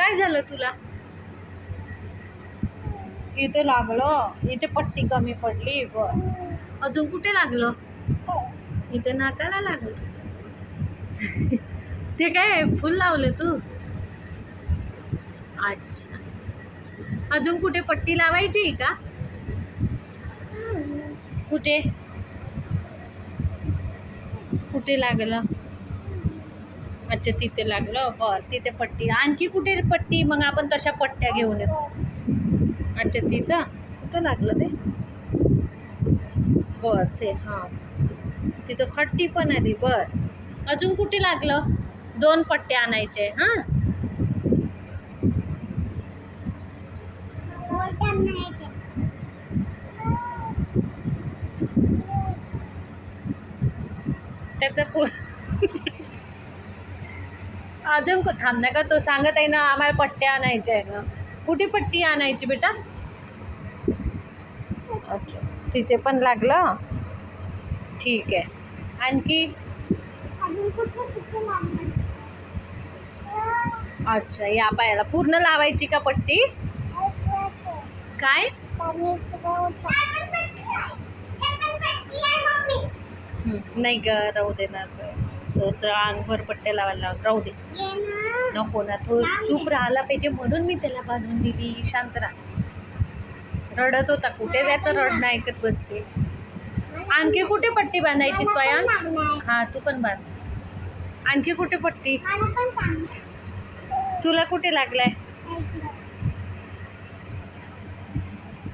काय झालं तुला? इथे लागलं. इथे पट्टी कमी पडली. बर. अजून कुठे लागलं? इथे नाकाला लागलं. ते काय फुल लावलं तू? अच्छा. अजून कुठे पट्टी लावायची आहे का? कुठे? कुठे लागलं? अच्छा तिथे लागलं बर तिथे पट्टी. आणखी कुठे पट्टी? मग आपण तशा पट्ट्या घेऊन येतो. अच्छा तिथं कुठं लागलं ते? बर ते हां. तिथं खट्टी पण आली बर. अजून कुठे लागलं? दोन पट्टे आणायचे हां? त्याचं पु अजून थांब ना का तो सांगत आहे ना आम्हाला पट्ट्या आणायच्या आहे ना कुठे पट्टी आणायची बेटा? अच्छा तिथे पण लागलं? ठीक आहे. आणखी? अच्छा या पायाला पूर्ण लावायची का पट्टी? काय? नाही ग राहू दे ना तोच अंगभर पट्ट्या लावायला लाव राहू दे. नको ना तो चूप राहिला पाहिजे म्हणून मी त्याला बांधून दिली. शांत राहा. रडत होता. कुठे त्याचं रडणं ऐकत बसते. आणखी कुठे पट्टी बांधायची स्वयं? हा तू पण बांध. आणखी कुठे पट्टी? तुला कुठे लागलाय?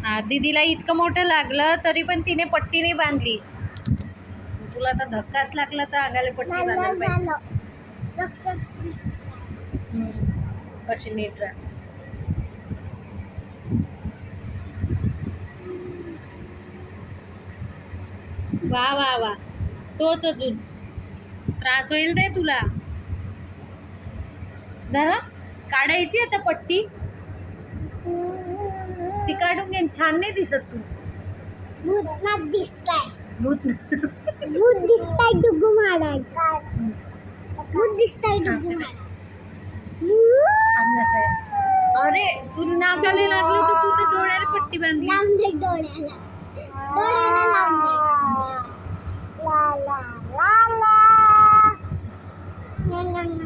हा दीदीला इतकं मोठं लागलं तरी पण तिने पट्टी नाही बांधली. तुला तर धक्काच लागला तर अंगाला पट्टी बांधायला पाहिजे. हम्म. अशी नीट राहा. वा वा वा. तोच अजून. त्रास होईल रे तुला. झाला काढायची आता पट्टी. ती काढून घे. छान नाही दिसत तू. दिसताय. भूत भूत दिसताय डुगू महाराज. भूत दिसताय डुगू महाराज. अरे नाकाला लागलं तर तू तर डोळ्याला पट्टी बांधली. लावून दे डोळ्याला. लावून दे.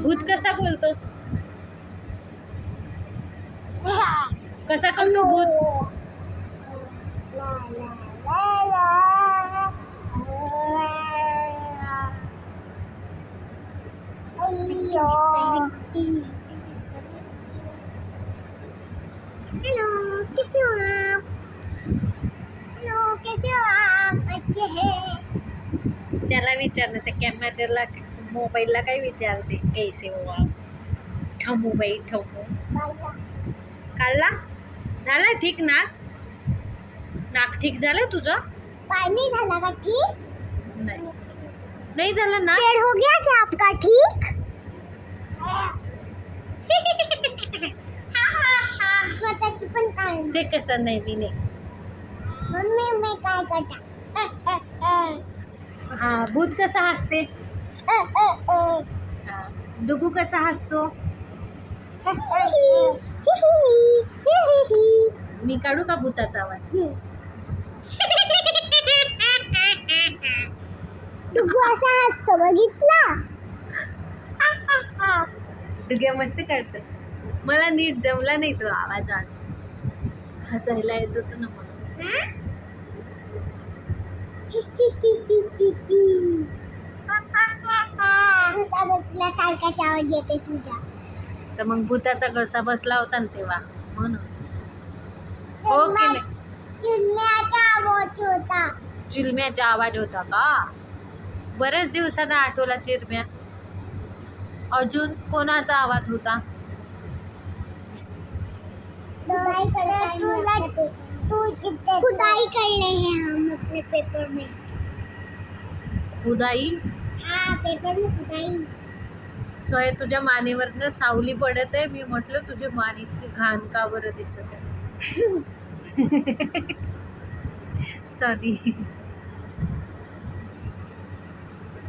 भूत कसा बोलतो? कसा करतो भूत? हेलो कैसे हो आप? हेलो कैसे हो आप? अच्छे हैं? त्याला विचारलं त्या कॅमेऱ्याला मोबाईलला काय विचारते? कैसे हो आप? ठमू बाई ठमू. काढला झाला ठीक नाक? नाक ठीक झालं तुझं? पानी झाला का ठीक? नाही. नाही झालं नाक? पेड़ हो गया क्या आपका ठीक? स्वतःची पण काढली ते कसं नाही नाही मम्मी मी काय करता? हा भूत कसा हसते? हा. डुगू कसा हसतो? मी काढू का भूताचा आवाज? डुगू असा असतो बघितला? डुग्या मस्त काढतो मला नीट जमला नाही तो आवाज आज. हसायला येत होतं ना म्हणून. घसा आवाज येते तुझा तर मग भूताचा घसा बसला होता ना तेव्हा. म्हणून. हो की नाही? चिलम्याचा आवाज होता चिलम्याचा आवाज होता का? बऱ्याच दिवसानं आठवला चिरम्या. अजून कोणाचा आवाज होता? खुदाई करने हैं हम अपने पेपर में. खुदाई? हाँ पेपर में खुदाई. सोय तुझ्या मानेवरनं सावली पडत आहे. मी म्हटलं तुझी मान इतकी घाण का बरं दिसत आहे? सॉरी